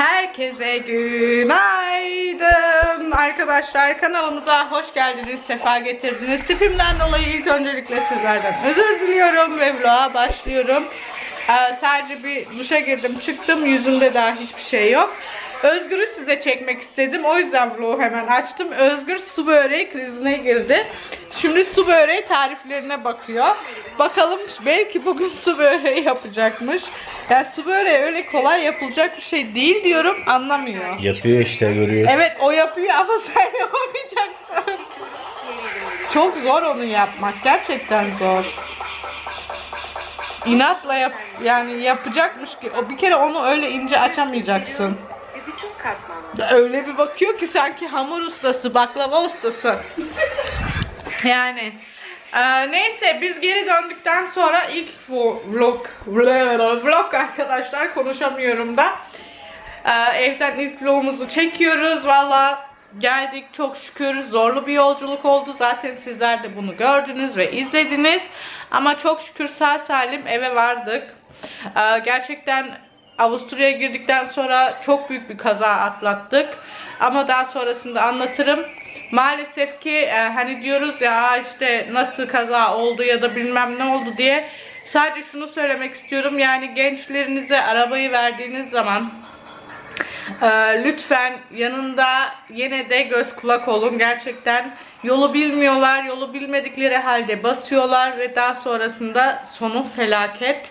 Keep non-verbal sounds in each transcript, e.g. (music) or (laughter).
Herkese günaydın. Arkadaşlar kanalımıza hoş geldiniz sefa getirdiniz. Tipimden dolayı ilk öncelikle sizlerden özür diliyorum ve vloga başlıyorum. Ee, sadece bir duşa girdim çıktım. Yüzümde daha hiçbir şey yok Özgür'ü size çekmek istedim o yüzden vlogu hemen açtım Özgür su böreği krizine girdi şimdi su böreği tariflerine bakıyor bakalım belki bugün su böreği yapacakmış ya su böreği öyle kolay yapılacak bir şey değil diyorum anlamıyor. Yapıyor işte görüyor. Evet o yapıyor ama (laughs) sen yapamayacaksın. Çok zor onu yapmak. Gerçekten zor. İnatla yap yani yapacakmış ki o bir kere onu öyle ince açamayacaksın. Bütün katmanlı Ya Öyle bir bakıyor ki sanki hamur ustası, baklava ustası. Yani e, neyse biz geri döndükten sonra ilk vlog vlog arkadaşlar konuşamıyorum da. E, evden ilk vlogumuzu çekiyoruz. Valla geldik çok şükür zorlu bir yolculuk oldu. Zaten sizler de bunu gördünüz ve izlediniz. Ama çok şükür sağ salim eve vardık. E, gerçekten Avusturya'ya girdikten sonra çok büyük bir kaza atlattık. Ama daha sonrasında anlatırım. Maalesef ki e, hani diyoruz ya işte nasıl kaza oldu ya da bilmem ne oldu diye. Sadece şunu söylemek istiyorum. Yani gençlerinize arabayı verdiğiniz zaman ee, lütfen yanında yine de göz kulak olun. Gerçekten yolu bilmiyorlar. Yolu bilmedikleri halde basıyorlar ve daha sonrasında sonu felaket.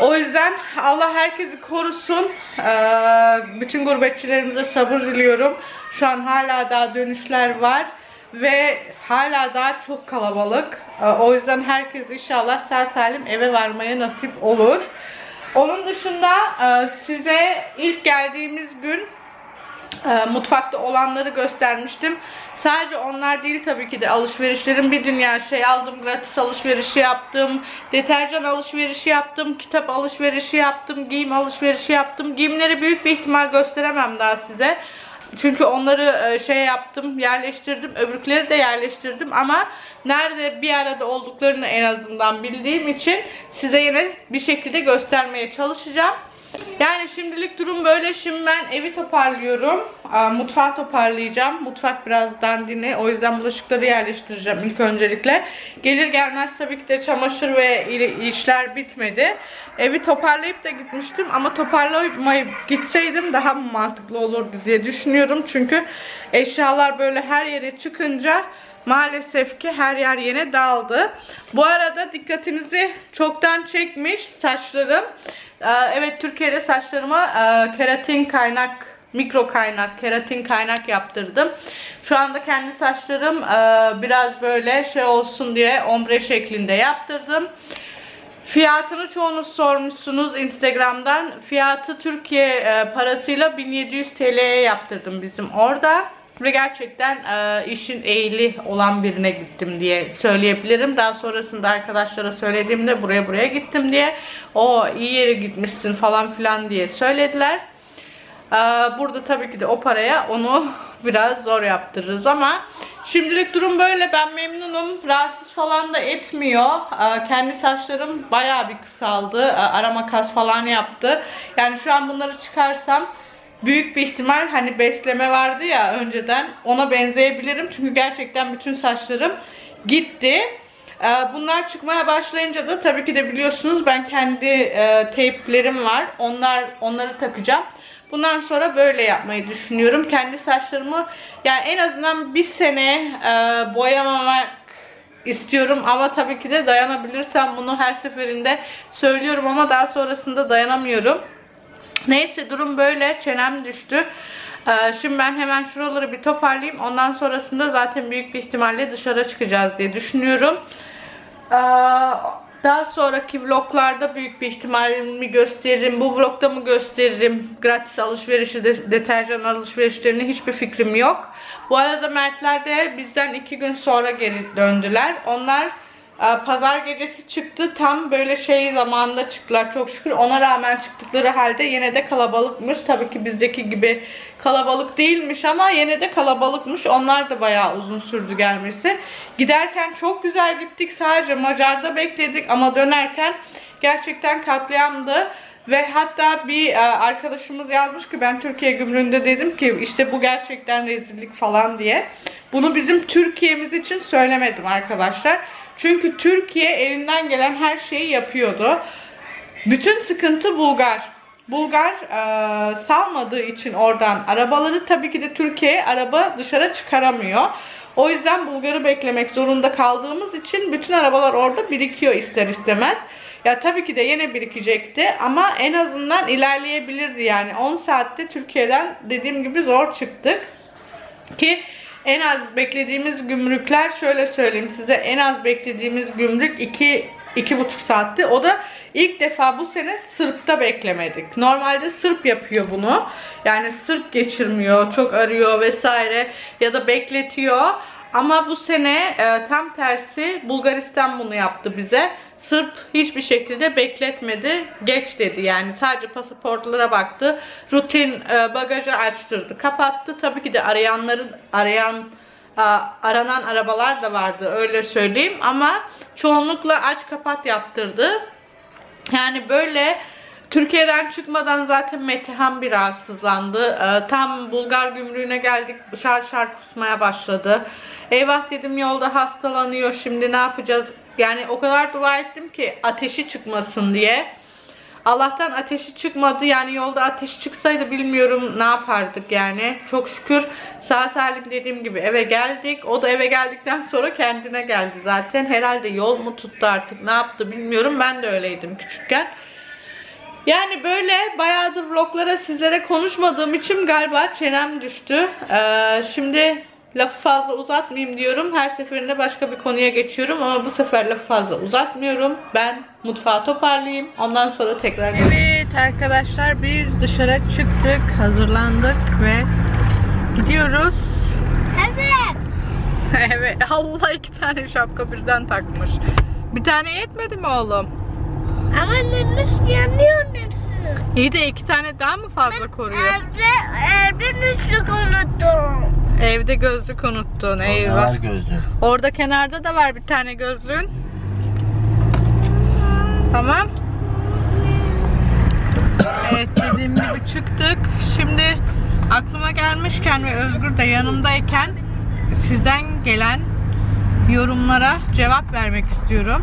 O yüzden Allah herkesi korusun. Ee, bütün gurbetçilerimize sabır diliyorum. Şu an hala daha dönüşler var ve hala daha çok kalabalık. Ee, o yüzden herkes inşallah sağ salim eve varmaya nasip olur. Onun dışında e, size ilk geldiğimiz gün e, mutfakta olanları göstermiştim. Sadece onlar değil tabii ki de alışverişlerim bir dünya şey aldım. Gratis alışverişi yaptım. Deterjan alışverişi yaptım. Kitap alışverişi yaptım. Giyim alışverişi yaptım. Giyimleri büyük bir ihtimal gösteremem daha size. Çünkü onları e, şey yaptım, yerleştirdim. Öbürkleri de yerleştirdim ama nerede bir arada olduklarını en azından bildiğim için size yine bir şekilde göstermeye çalışacağım. Yani şimdilik durum böyle. Şimdi ben evi toparlıyorum. Mutfağı toparlayacağım. Mutfak biraz dandini. O yüzden bulaşıkları yerleştireceğim ilk öncelikle. Gelir gelmez tabii ki de çamaşır ve işler bitmedi. Evi toparlayıp da gitmiştim ama toparlamayıp gitseydim daha mantıklı olurdu diye düşünüyorum. Çünkü eşyalar böyle her yere çıkınca Maalesef ki her yer yine dağıldı. Bu arada dikkatinizi çoktan çekmiş saçlarım. Ee, Evet Türkiye'de saçlarıma e, keratin kaynak, mikro kaynak, keratin kaynak yaptırdım. Şu anda kendi saçlarım e, biraz böyle şey olsun diye ombre şeklinde yaptırdım. Fiyatını çoğunuz sormuşsunuz Instagram'dan. Fiyatı Türkiye e, parasıyla 1700 TL'ye yaptırdım bizim orada. Ve gerçekten e, işin eğili olan birine gittim diye söyleyebilirim. Daha sonrasında arkadaşlara söylediğimde buraya buraya gittim diye. O iyi yere gitmişsin falan filan diye söylediler. Ee, Burada tabii ki de o paraya onu (laughs) biraz zor yaptırırız ama şimdilik durum böyle. Ben memnunum. Rahatsız falan da etmiyor. Ee, Kendi saçlarım bayağı bir kısaldı. Ee, Ara makas falan yaptı. Yani şu an bunları çıkarsam büyük bir ihtimal hani besleme vardı ya önceden ona benzeyebilirim. Çünkü gerçekten bütün saçlarım gitti. Ee, Bunlar çıkmaya başlayınca da tabii ki de biliyorsunuz ben kendi e, teyplerim var. Onlar onları takacağım. Bundan sonra böyle yapmayı düşünüyorum. Kendi saçlarımı yani en azından bir sene e, boyamamak istiyorum ama tabii ki de dayanabilirsem bunu her seferinde söylüyorum ama daha sonrasında dayanamıyorum. Neyse durum böyle. Çenem düştü. Ee, şimdi ben hemen şuraları bir toparlayayım. Ondan sonrasında zaten büyük bir ihtimalle dışarı çıkacağız diye düşünüyorum. Ee, daha sonraki vloglarda büyük bir ihtimalimi gösteririm. Bu vlogda mı gösteririm? Gratis alışverişi, de, deterjan alışverişlerini hiçbir fikrim yok. Bu arada Mertler de bizden iki gün sonra geri döndüler. Onlar Pazar gecesi çıktı. Tam böyle şey zamanında çıktılar çok şükür. Ona rağmen çıktıkları halde yine de kalabalıkmış. Tabii ki bizdeki gibi kalabalık değilmiş ama yine de kalabalıkmış. Onlar da bayağı uzun sürdü gelmesi. Giderken çok güzel gittik. Sadece Macar'da bekledik ama dönerken gerçekten katliamdı. Ve hatta bir e, arkadaşımız yazmış ki ben Türkiye gümrüğünde dedim ki işte bu gerçekten rezillik falan diye. Bunu bizim Türkiye'miz için söylemedim arkadaşlar. Çünkü Türkiye elinden gelen her şeyi yapıyordu. Bütün sıkıntı Bulgar. Bulgar e, salmadığı için oradan arabaları tabii ki de Türkiye'ye araba dışarı çıkaramıyor. O yüzden Bulgar'ı beklemek zorunda kaldığımız için bütün arabalar orada birikiyor ister istemez. Ya tabii ki de yine birikecekti ama en azından ilerleyebilirdi yani 10 saatte Türkiye'den dediğim gibi zor çıktık. Ki en az beklediğimiz gümrükler şöyle söyleyeyim size en az beklediğimiz gümrük 2 iki buçuk saatti. O da ilk defa bu sene Sırp'ta beklemedik. Normalde Sırp yapıyor bunu. Yani Sırp geçirmiyor, çok arıyor vesaire ya da bekletiyor. Ama bu sene e, tam tersi Bulgaristan bunu yaptı bize. Sırp hiçbir şekilde bekletmedi. Geç dedi yani sadece pasaportlara baktı. Rutin e, bagajı açtırdı, kapattı. Tabii ki de arayanların arayan aranan arabalar da vardı öyle söyleyeyim ama çoğunlukla aç kapat yaptırdı. Yani böyle Türkiye'den çıkmadan zaten Metehan bir rahatsızlandı. Ee, tam Bulgar gümrüğüne geldik şar şar kusmaya başladı. Eyvah dedim yolda hastalanıyor şimdi ne yapacağız? Yani o kadar dua ettim ki ateşi çıkmasın diye. Allah'tan ateşi çıkmadı yani yolda ateş çıksaydı bilmiyorum ne yapardık yani. Çok şükür sağ salim dediğim gibi eve geldik. O da eve geldikten sonra kendine geldi zaten. Herhalde yol mu tuttu artık ne yaptı bilmiyorum. Ben de öyleydim küçükken. Yani böyle bayağıdır vloglara sizlere konuşmadığım için galiba çenem düştü. Ee, şimdi lafı fazla uzatmayayım diyorum. Her seferinde başka bir konuya geçiyorum ama bu sefer lafı fazla uzatmıyorum. Ben mutfağı toparlayayım. Ondan sonra tekrar Evet arkadaşlar biz dışarı çıktık, hazırlandık ve gidiyoruz. Evet. (laughs) evet Allah iki tane şapka birden takmış. Bir tane yetmedi mi oğlum? Ama nasıl yanıyor musun? İyi de iki tane daha mı fazla koruyor? Evde, evde nasıl unuttum? Evde gözlük unuttun Eyvah. eyvah. gözlü. Orada kenarda da var bir tane gözlüğün. Tamam. Evet dediğim gibi çıktık. Şimdi aklıma gelmişken ve Özgür de yanımdayken sizden gelen yorumlara cevap vermek istiyorum.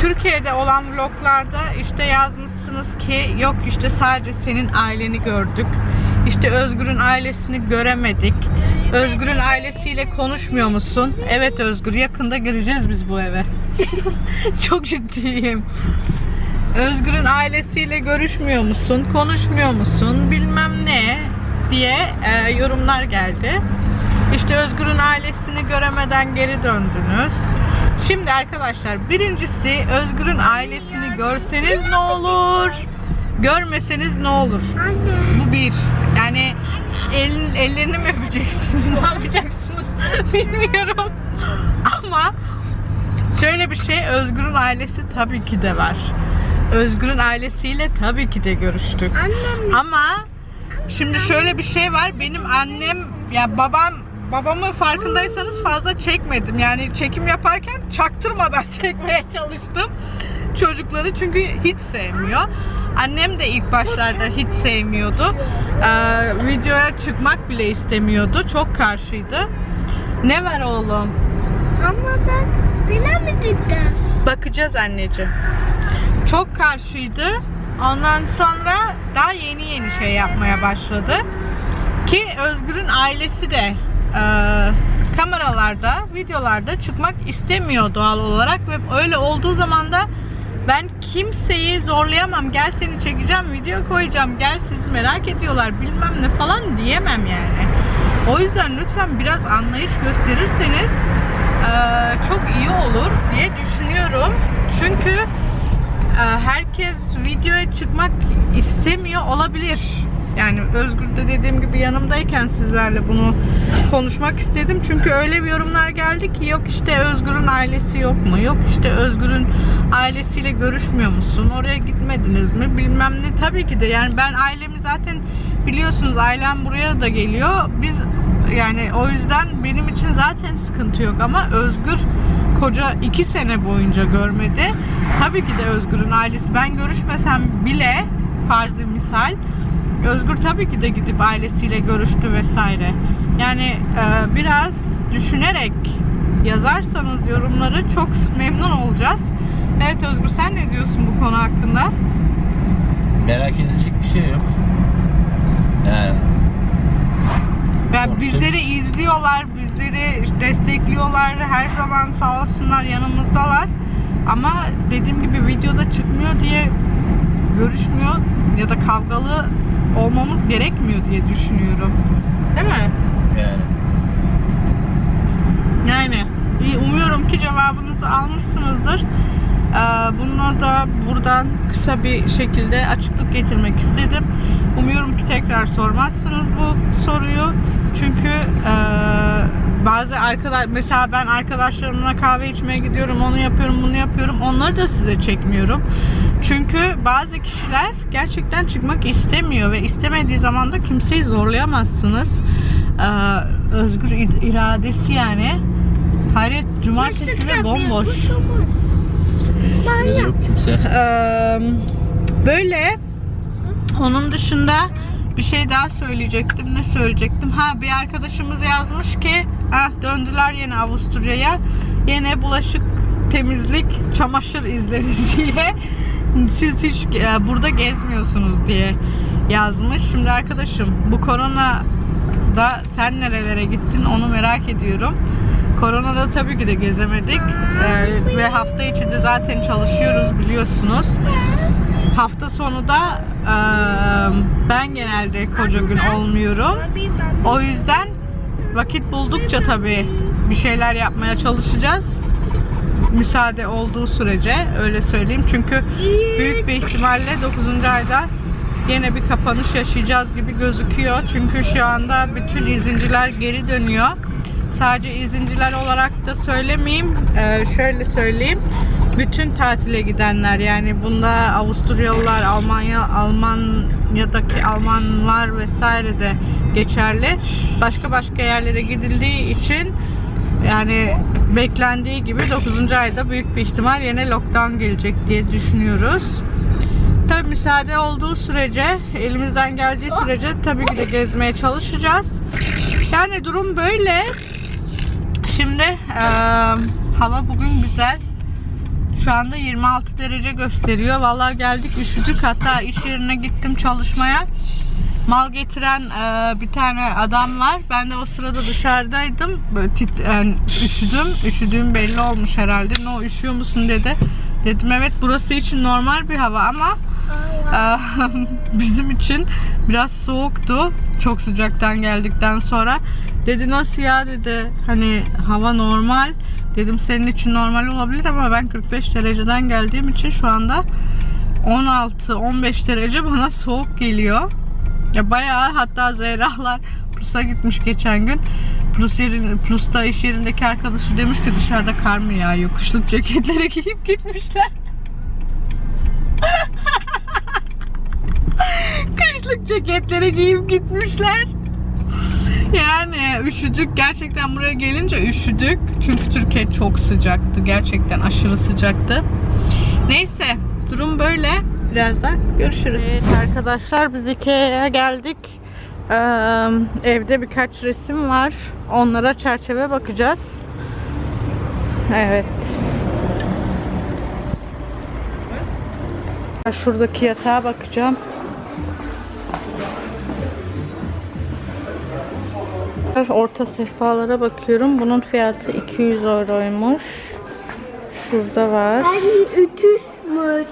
Türkiye'de olan vloglarda işte yazmışsınız ki yok işte sadece senin aileni gördük. İşte Özgür'ün ailesini göremedik. Özgür'ün ailesiyle konuşmuyor musun? Evet Özgür yakında gireceğiz biz bu eve. (laughs) Çok ciddiyim. Özgür'ün ailesiyle görüşmüyor musun? Konuşmuyor musun? Bilmem ne diye e, yorumlar geldi. İşte Özgür'ün ailesini göremeden geri döndünüz. Şimdi arkadaşlar birincisi Özgür'ün ailesini görseniz ne olur? Görmeseniz ne olur? Anne. Bu bir. Yani el, ellerini mi öpeceksiniz? (laughs) ne yapacaksınız? (laughs) Bilmiyorum. Ama şöyle bir şey Özgür'ün ailesi tabii ki de var. Özgür'ün ailesiyle tabii ki de görüştük. Annem. Ama şimdi şöyle bir şey var. Benim annem ya babam babamı farkındaysanız fazla çekmedim. Yani çekim yaparken çaktırmadan (laughs) çekmeye çalıştım çocukları çünkü hiç sevmiyor. Annem de ilk başlarda hiç sevmiyordu. Ee, videoya çıkmak bile istemiyordu. Çok karşıydı. Ne var oğlum? Ama ben bilemedik ders. Bakacağız anneciğim. Çok karşıydı. Ondan sonra daha yeni yeni şey yapmaya başladı. Ki Özgür'ün ailesi de e, kameralarda, videolarda çıkmak istemiyor doğal olarak ve öyle olduğu zaman da ben kimseyi zorlayamam. Gel seni çekeceğim, video koyacağım. Gel sizi merak ediyorlar bilmem ne falan diyemem yani. O yüzden lütfen biraz anlayış gösterirseniz e, çok iyi olur diye düşünüyorum. Çünkü e, herkes videoya çıkmak istemiyor olabilir. Yani Özgür de dediğim gibi yanımdayken sizlerle bunu konuşmak istedim. Çünkü öyle bir yorumlar geldi ki yok işte Özgür'ün ailesi yok mu? Yok işte Özgür'ün ailesiyle görüşmüyor musun? Oraya gitmediniz mi? Bilmem ne. Tabii ki de yani ben ailemi zaten biliyorsunuz ailem buraya da geliyor. Biz yani o yüzden benim için zaten sıkıntı yok ama Özgür koca iki sene boyunca görmedi. Tabii ki de Özgür'ün ailesi ben görüşmesem bile Farzi misal. Özgür tabii ki de gidip ailesiyle görüştü vesaire. Yani e, biraz düşünerek yazarsanız yorumları çok memnun olacağız. Evet Özgür sen ne diyorsun bu konu hakkında? Merak edilecek bir şey yok. Yani Ve Doğru bizleri izliyorlar, bizleri destekliyorlar. Her zaman sağ olsunlar yanımızdalar. Ama dediğim gibi videoda çıkmıyor diye görüşmüyor ya da kavgalı olmamız gerekmiyor diye düşünüyorum. Değil mi? yani. Yani umuyorum ki cevabınızı almışsınızdır. Ee, Bununla da buradan kısa bir şekilde açıklık getirmek istedim. Umuyorum ki tekrar sormazsınız bu soruyu. Çünkü e, bazı arkadaş mesela ben arkadaşlarımla kahve içmeye gidiyorum, onu yapıyorum, bunu yapıyorum. Onları da size çekmiyorum. Çünkü bazı kişiler gerçekten çıkmak istemiyor ve istemediği zaman da kimseyi zorlayamazsınız. Ee, özgür iradesi yani. Hayret cumartesi ve bomboş. Ee, yok kimse. Ee, böyle onun dışında bir şey daha söyleyecektim. Ne söyleyecektim? Ha bir arkadaşımız yazmış ki ha döndüler yine Avusturya'ya. Yine bulaşık temizlik, çamaşır izleri (laughs) diye. Siz hiç e, burada gezmiyorsunuz diye yazmış. Şimdi arkadaşım bu korona da sen nerelere gittin onu merak ediyorum. Koronada tabii ki de gezemedik Ee, ve hafta içi de zaten çalışıyoruz biliyorsunuz. Hafta sonu da e, ben genelde koca gün olmuyorum. O yüzden vakit buldukça tabii bir şeyler yapmaya çalışacağız. Müsaade olduğu sürece öyle söyleyeyim. Çünkü büyük bir ihtimalle 9. ayda yine bir kapanış yaşayacağız gibi gözüküyor. Çünkü şu anda bütün izinciler geri dönüyor. Sadece izinciler olarak da söylemeyeyim. Ee, şöyle söyleyeyim. Bütün tatile gidenler yani bunda Avusturyalılar, Almanya, Almanya'daki Almanlar vesaire de geçerli. Başka başka yerlere gidildiği için yani beklendiği gibi 9. ayda büyük bir ihtimal yine lockdown gelecek diye düşünüyoruz. Tabi müsaade olduğu sürece, elimizden geldiği sürece tabii ki de gezmeye çalışacağız. Yani durum böyle. Şimdi eee, hava bugün güzel. Şu anda 26 derece gösteriyor. Vallahi geldik üşüdük. Hatta iş yerine gittim çalışmaya. Mal getiren eee, bir tane adam var. Ben de o sırada dışarıdaydım. Böyle tit- yani üşüdüm. Üşüdüğüm belli olmuş herhalde. No üşüyor musun dedi. Dedim evet burası için normal bir hava ama eee, (laughs) bizim için biraz soğuktu. Çok sıcaktan geldikten sonra. Dedi nasıl ya dedi. Hani hava normal. Dedim senin için normal olabilir ama ben 45 dereceden geldiğim için şu anda 16-15 derece bana soğuk geliyor. Ya bayağı hatta Zehra'lar Plus'a gitmiş geçen gün. Plus yerin, Plus'ta iş yerindeki arkadaşı demiş ki dışarıda kar mı yağıyor? Kışlık ceketleri (laughs) giyip gitmişler. (laughs) Kışlık ceketleri giyip gitmişler. Yani üşüdük. Gerçekten buraya gelince üşüdük. Çünkü Türkiye çok sıcaktı. Gerçekten aşırı sıcaktı. Neyse. Durum böyle. Birazdan görüşürüz. Evet arkadaşlar biz Ikea'ya geldik. Ee, evde birkaç resim var. Onlara çerçeve bakacağız. Evet. Şuradaki yatağa bakacağım. Orta sehpalara bakıyorum. Bunun fiyatı 200 euroymuş. Şurada var. Ben ütüsmüş.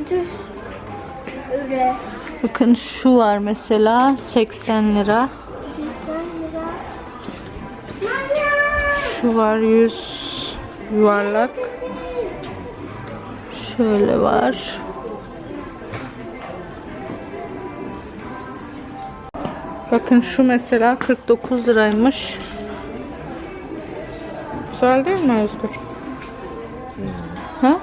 Ütüs. Bakın şu var mesela 80 lira. Şu var 100 yuvarlak. Şöyle var. Bakın şu mesela 49 liraymış. Güzel değil mi Özgür? Ha?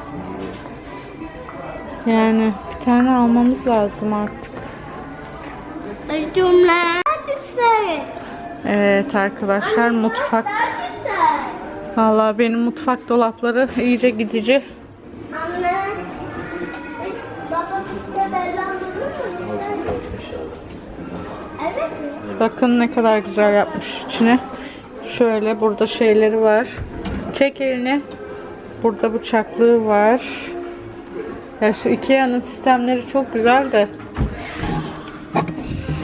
Yani tane almamız lazım artık. Evet arkadaşlar mutfak. Vallahi benim mutfak dolapları iyice gidici. Anne. Baba bizde? Bakın ne kadar güzel yapmış içine. Şöyle burada şeyleri var. Çek elini. Burada bıçaklığı var. Ya şu Ikea'nın sistemleri çok güzel de.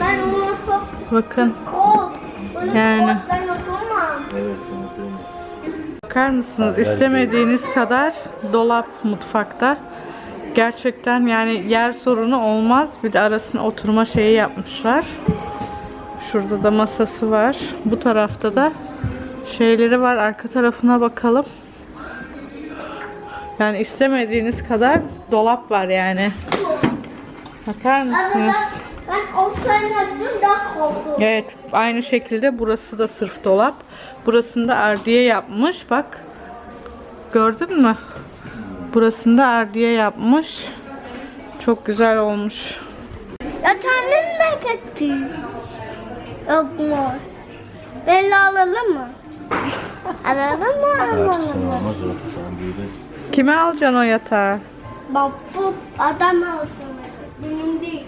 Ben onu çok Bakın kol. Yani. kol ben oturmam. Evet sana söyleyeyim. bakar mısınız? İstemediğiniz kadar dolap mutfakta. Gerçekten yani yer sorunu olmaz. Bir de arasına oturma şeyi yapmışlar. Şurada da masası var. Bu tarafta da şeyleri var. Arka tarafına bakalım. Yani istemediğiniz kadar dolap var yani. Bakar mısınız? Ben o sayılardan daha korkuyorum. Evet, aynı şekilde burası da sırf dolap. Burasında ardiye yapmış. Bak. Gördün mü? Burasında ardiye yapmış. Çok güzel olmuş. Yatağının bebekti. Yokmuş. Belli alalım mı? (laughs) alalım mı alalım sana mı? olmaz o. Şu an büyüdü. Kime alacaksın o yatağı? Bak bu adam alsın. Benim değil.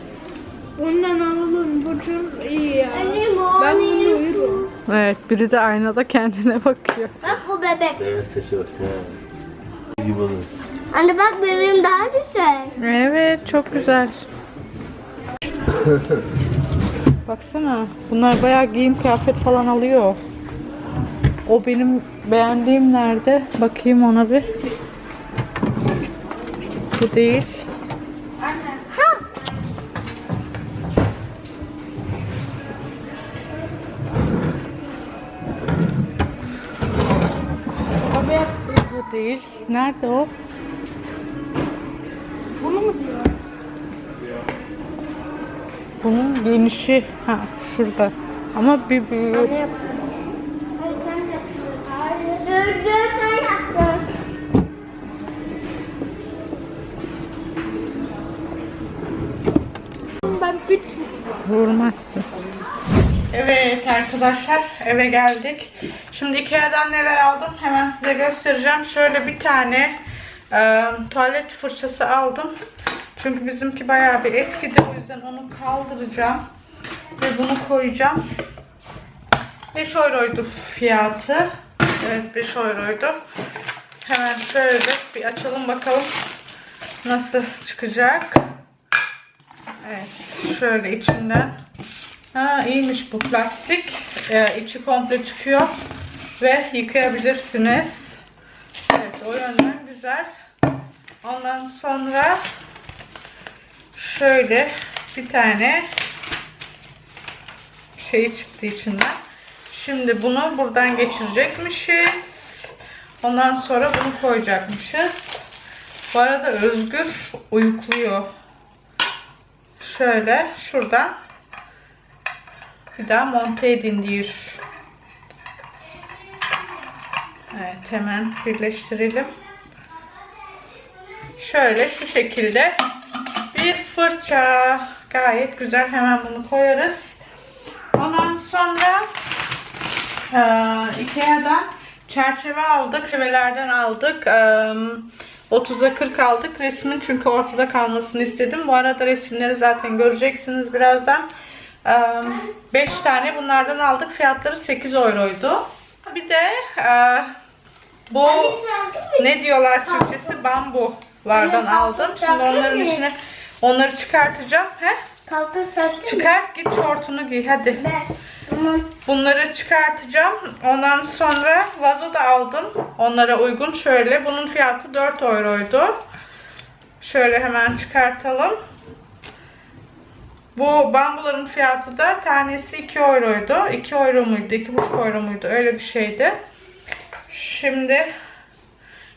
Bundan alalım. Bu çok iyi ya. Benim o Ben bunu uyurum. Evet, biri de aynada kendine bakıyor. Bak bu bebek. Beyaz saçı bak gibi olur. Anne bak benim daha güzel. Evet, çok güzel. Baksana, bunlar bayağı giyim kıyafet falan alıyor. O benim beğendiğim nerede? Bakayım ona bir. Bu değil. Bu değil. Nerede o? Bunu mu diyor? Bunun genişi ha şurada. Ama bir büyük. Vurmazsın. Evet arkadaşlar eve geldik. Şimdi Ikea'dan neler aldım hemen size göstereceğim. Şöyle bir tane e, tuvalet fırçası aldım. Çünkü bizimki bayağı bir eskidi. O yüzden onu kaldıracağım. Ve bunu koyacağım. 5 euroydu fiyatı. Evet 5 euroydu. Hemen şöyle bir açalım bakalım nasıl çıkacak. Evet şöyle içinden Ha iyiymiş bu plastik. Ee, içi komple çıkıyor ve yıkayabilirsiniz. Evet o yönden güzel. Ondan sonra şöyle bir tane şey çıktı içinden. Şimdi bunu buradan geçirecekmişiz. Ondan sonra bunu koyacakmışız. Bu arada Özgür uyukluyor. Şöyle şuradan bir daha monte edin diyor. Evet hemen birleştirelim. Şöyle şu şekilde bir fırça. Gayet güzel. Hemen bunu koyarız. Ondan sonra eee Ikea'dan çerçeve aldık. Çerçevelerden aldık. Eee 30'a 40 aldık. Resmin çünkü ortada kalmasını istedim. Bu arada resimleri zaten göreceksiniz birazdan. 5 tane bunlardan aldık. Fiyatları 8 euroydu. Bir de bu ne diyorlar Türkçesi bambulardan aldım. Şimdi onların içine onları çıkartacağım. He? Kalktın saçma. Çıkart git şortunu giy hadi. Ben. Bunları çıkartacağım. Ondan sonra vazo da aldım. Onlara uygun şöyle. Bunun fiyatı 4 euroydu. Şöyle hemen çıkartalım. Bu bambuların fiyatı da tanesi 2 euroydu. 2 euro muydu? 2,5 euro muydu? Öyle bir şeydi. Şimdi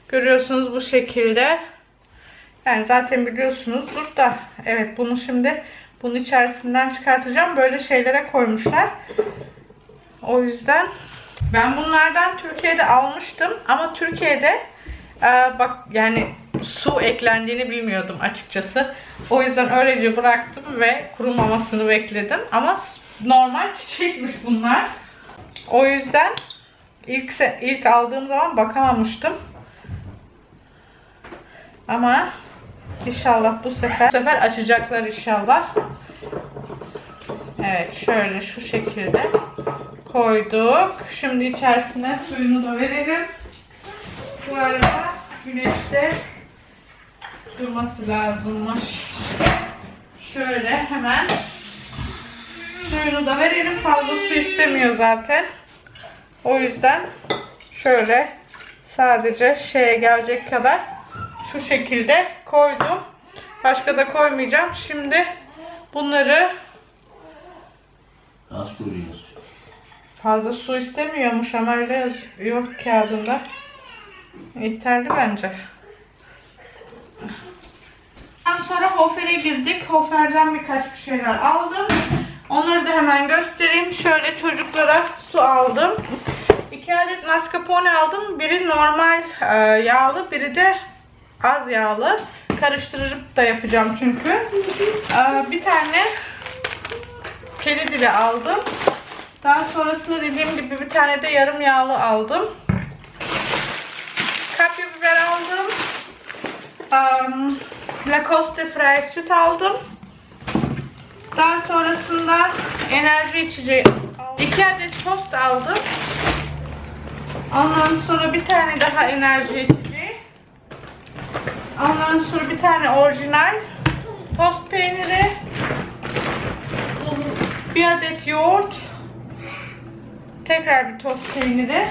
görüyorsunuz bu şekilde. Yani zaten biliyorsunuzdur da evet bunu şimdi bunun içerisinden çıkartacağım. Böyle şeylere koymuşlar. O yüzden ben bunlardan Türkiye'de almıştım ama Türkiye'de e, bak yani su eklendiğini bilmiyordum açıkçası. O yüzden öylece bıraktım ve kurumamasını bekledim. Ama normal çiçekmiş bunlar. O yüzden ilk ilk aldığım zaman bakamamıştım. Ama inşallah bu sefer bu sefer açacaklar inşallah. Evet şöyle şu şekilde koyduk. Şimdi içerisine suyunu da verelim. Bu arada güneşte durması lazımmış. Şöyle hemen suyunu da verelim. Fazla su istemiyor zaten. O yüzden şöyle sadece şeye gelecek kadar şu şekilde koydum. Başka da koymayacağım. Şimdi bunları Az koyuyoruz. fazla su istemiyormuş ama öyle yazıyor kağıdında. Yeterli bence. Ondan sonra Hofer'e girdik. Hofer'den birkaç bir şeyler aldım. Onları da hemen göstereyim. Şöyle çocuklara su aldım. İki adet mascarpone aldım. Biri normal e, yağlı, biri de az yağlı. Karıştırıp da yapacağım çünkü. E, bir tane kedi dili aldım. Daha sonrasında dediğim gibi bir tane de yarım yağlı aldım. Kapya biber aldım. Um, Lacoste Frey süt aldım. Daha sonrasında enerji içeceği aldım. İki adet tost aldım. Ondan sonra bir tane daha enerji. Ondan sonra bir tane orijinal tost peyniri. Bir adet yoğurt. Tekrar bir tost peyniri.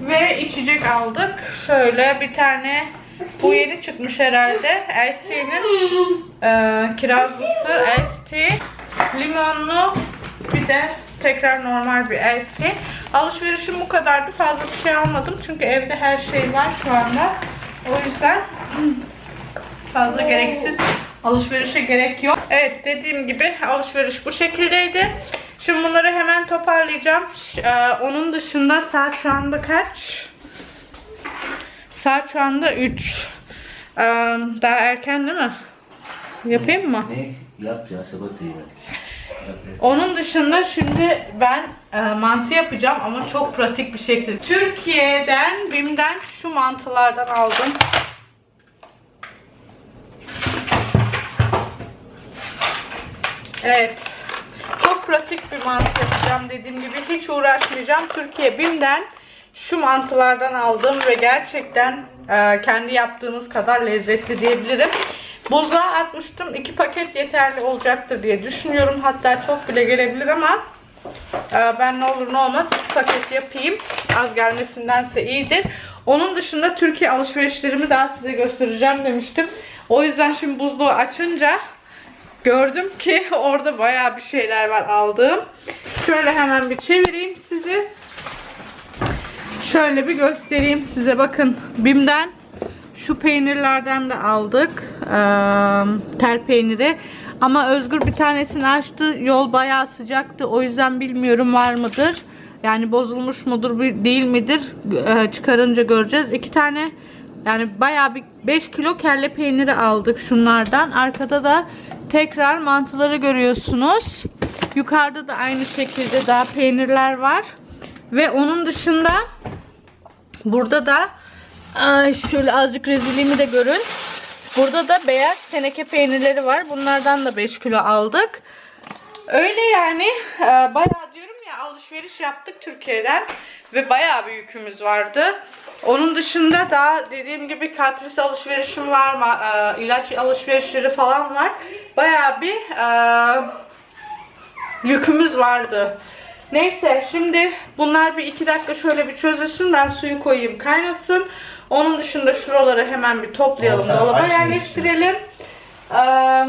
Ve içecek aldık. Şöyle bir tane bu yeni çıkmış herhalde. Ice Tea'nin e, kirazlısı Tea. Limonlu bir de tekrar normal bir Tea. Alışverişim bu kadardı. Fazla bir şey almadım. Çünkü evde her şey var şu anda. O yüzden fazla gereksiz alışverişe gerek yok. Evet dediğim gibi alışveriş bu şekildeydi. Şimdi bunları hemen toparlayacağım. E, onun dışında saat şu anda kaç? Saat şu anda 3. E, daha erken değil mi? Yapayım mı? Ne? Yap ya. Yap, yap. Onun dışında şimdi ben mantı yapacağım ama çok pratik bir şekilde. Türkiye'den, BİM'den şu mantılardan aldım. Evet. Çok pratik bir mantı yapacağım dediğim gibi. Hiç uğraşmayacağım. Türkiye BİM'den şu mantılardan aldım ve gerçekten e, kendi yaptığınız kadar lezzetli diyebilirim. Buzluğa atmıştım. iki paket yeterli olacaktır diye düşünüyorum. Hatta çok bile gelebilir ama e, ben ne olur ne olmaz paket yapayım. Az gelmesindense iyidir. Onun dışında Türkiye alışverişlerimi daha size göstereceğim demiştim. O yüzden şimdi buzluğu açınca gördüm ki (laughs) orada bayağı bir şeyler var aldığım. Şöyle hemen bir çevireyim sizi. Şöyle bir göstereyim size. Bakın BİM'den şu peynirlerden de aldık. Ee, tel peyniri. Ama Özgür bir tanesini açtı. Yol bayağı sıcaktı. O yüzden bilmiyorum var mıdır. Yani bozulmuş mudur değil midir? Ee, çıkarınca göreceğiz. İki tane yani bayağı bir 5 kilo kelle peyniri aldık şunlardan. Arkada da tekrar mantıları görüyorsunuz. Yukarıda da aynı şekilde daha peynirler var. Ve onun dışında burada da ay şöyle azıcık rezilliğimi de görün. Burada da beyaz teneke peynirleri var. Bunlardan da 5 kilo aldık. Öyle yani e, bayağı diyorum ya alışveriş yaptık Türkiye'den ve bayağı bir yükümüz vardı. Onun dışında daha dediğim gibi katris alışverişim var, e, ilaç alışverişleri falan var. Bayağı bir e, yükümüz vardı. Neyse şimdi bunlar bir iki dakika şöyle bir çözülsün. Ben suyu koyayım kaynasın. Onun dışında şuraları hemen bir toplayalım. Olsa Dolaba yerleştirelim. Ee,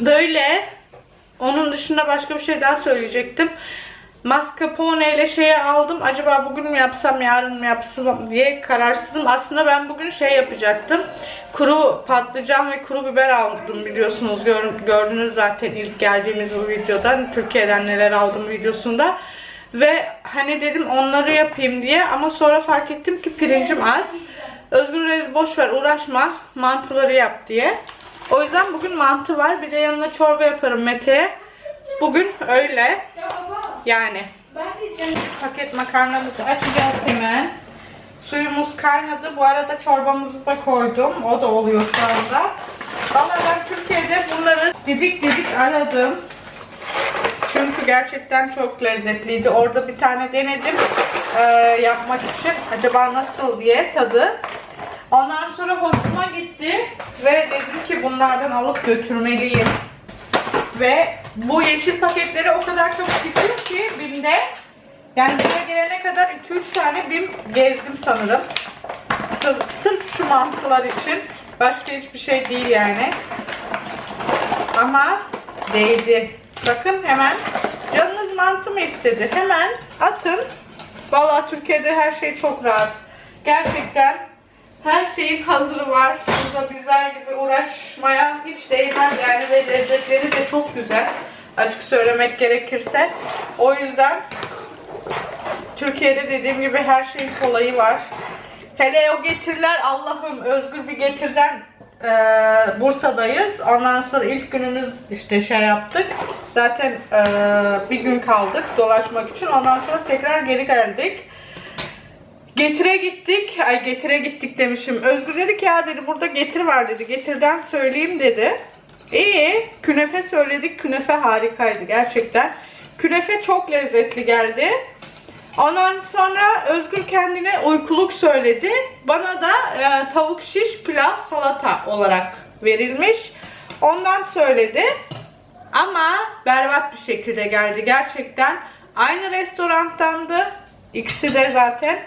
böyle. Onun dışında başka bir şey daha söyleyecektim. Mascarpone ile şeyi aldım. Acaba bugün mü yapsam yarın mı yapsam diye kararsızım. Aslında ben bugün şey yapacaktım. Kuru patlıcan ve kuru biber aldım biliyorsunuz. Gör- gördünüz zaten ilk geldiğimiz bu videodan. Türkiye'den neler aldım videosunda. Ve hani dedim onları yapayım diye ama sonra fark ettim ki pirincim az. Özgür dedi boş ver uğraşma mantıları yap diye. O yüzden bugün mantı var. Bir de yanına çorba yaparım Mete'ye. Bugün öyle. Yani. Paket makarnamızı açacağız hemen. Suyumuz kaynadı. Bu arada çorbamızı da koydum. O da oluyor şu anda. Valla ben Türkiye'de bunları didik didik aradım. Çünkü gerçekten çok lezzetliydi. Orada bir tane denedim e, yapmak için. Acaba nasıl diye tadı. Ondan sonra hoşuma gitti. Ve dedim ki bunlardan alıp götürmeliyim. Ve bu yeşil paketleri o kadar çok çıkıyor ki BİM'de. Yani buraya gelene kadar 2-3 tane BİM gezdim sanırım. Sırf, sırf şu mantılar için. Başka hiçbir şey değil yani. Ama değdi. Bakın hemen canınız mantı mı istedi? Hemen atın. Vallahi Türkiye'de her şey çok rahat. Gerçekten her şeyin hazırı var. Burada bizler gibi uğraşmaya hiç değmez yani ve lezzetleri de çok güzel. Açık söylemek gerekirse. O yüzden Türkiye'de dediğim gibi her şeyin kolayı var. Hele o getiriler Allah'ım özgür bir getirden e, Bursa'dayız. Ondan sonra ilk günümüz işte şey yaptık. Zaten e, bir gün kaldık dolaşmak için. Ondan sonra tekrar geri geldik. Getire gittik. Ay getire gittik demişim. Özgür dedi ki ya dedi burada getir var dedi. Getirden söyleyeyim dedi. İyi. Künefe söyledik. Künefe harikaydı gerçekten. Künefe çok lezzetli geldi. Ondan sonra Özgür kendine uykuluk söyledi. Bana da e, tavuk şiş, pilav, salata olarak verilmiş. Ondan söyledi. Ama berbat bir şekilde geldi gerçekten. Aynı restorantandı. İkisi de zaten.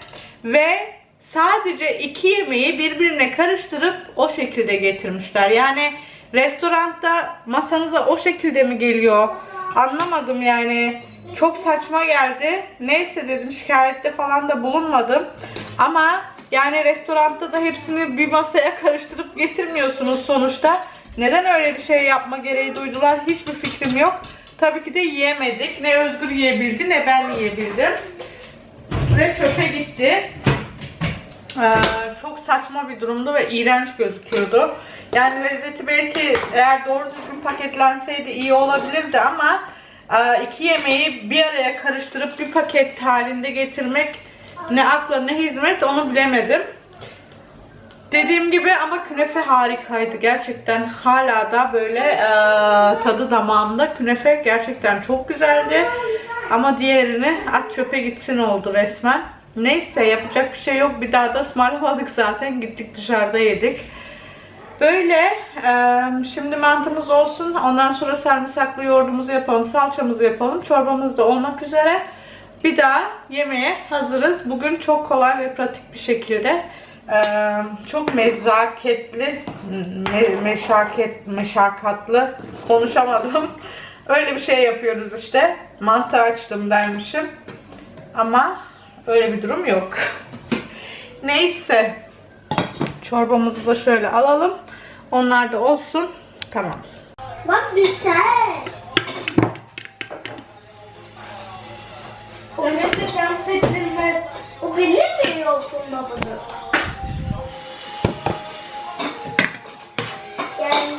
Ve sadece iki yemeği birbirine karıştırıp o şekilde getirmişler. Yani restoranda masanıza o şekilde mi geliyor? Anlamadım yani. Çok saçma geldi. Neyse dedim şikayette falan da bulunmadım. Ama yani restoranda da hepsini bir masaya karıştırıp getirmiyorsunuz sonuçta. Neden öyle bir şey yapma gereği duydular hiçbir fikrim yok. Tabii ki de yiyemedik. Ne Özgür yiyebildi ne ben yiyebildim. Ve çöpe gitti. Ee, çok saçma bir durumdu ve iğrenç gözüküyordu. Yani lezzeti belki eğer doğru düzgün paketlenseydi iyi olabilirdi ama e, iki yemeği bir araya karıştırıp bir paket halinde getirmek ne akla ne hizmet onu bilemedim. Dediğim gibi ama künefe harikaydı. Gerçekten hala da böyle e, tadı damağımda. Künefe gerçekten çok güzeldi. Ama diğerini at çöpe gitsin oldu resmen. Neyse yapacak bir şey yok. Bir daha da ısmarlamadık zaten. Gittik dışarıda yedik. Böyle e, şimdi mantımız olsun. Ondan sonra sarımsaklı yoğurdumuzu yapalım. Salçamızı yapalım. Çorbamız da olmak üzere. Bir daha yemeğe hazırız. Bugün çok kolay ve pratik bir şekilde e, çok mezaketli, me meşaket, meşakkatlı konuşamadım. (laughs) Öyle bir şey yapıyoruz işte. Mantı açtım dermişim. Ama öyle bir durum yok. Neyse. Çorbamızı da şöyle alalım. Onlar da olsun. Tamam. Bak güzel. O ne de temsil edilmez. O benim mi yoksun babada? Yani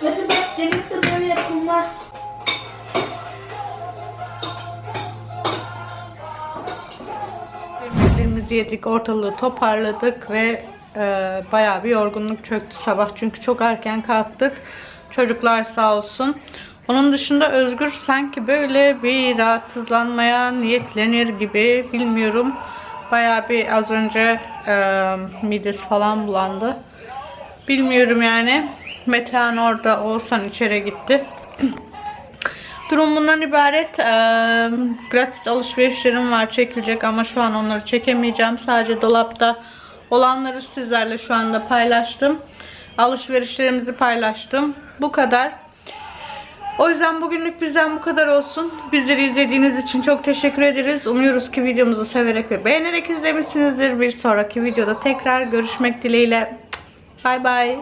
Hadi bak gelip Yemeklerimizi yedik, ortalığı toparladık ve e, bayağı bir yorgunluk çöktü sabah. Çünkü çok erken kalktık. Çocuklar sağ olsun. Onun dışında Özgür sanki böyle bir rahatsızlanmaya niyetlenir gibi bilmiyorum. Bayağı bir az önce e, midesi falan bulandı. Bilmiyorum yani. Metehan orada Oğuzhan içeri gitti. Durum bundan ibaret. Gratis alışverişlerim var çekilecek ama şu an onları çekemeyeceğim. Sadece dolapta olanları sizlerle şu anda paylaştım. Alışverişlerimizi paylaştım. Bu kadar. O yüzden bugünlük bizden bu kadar olsun. Bizleri izlediğiniz için çok teşekkür ederiz. Umuyoruz ki videomuzu severek ve beğenerek izlemişsinizdir. Bir sonraki videoda tekrar görüşmek dileğiyle. Bay bay.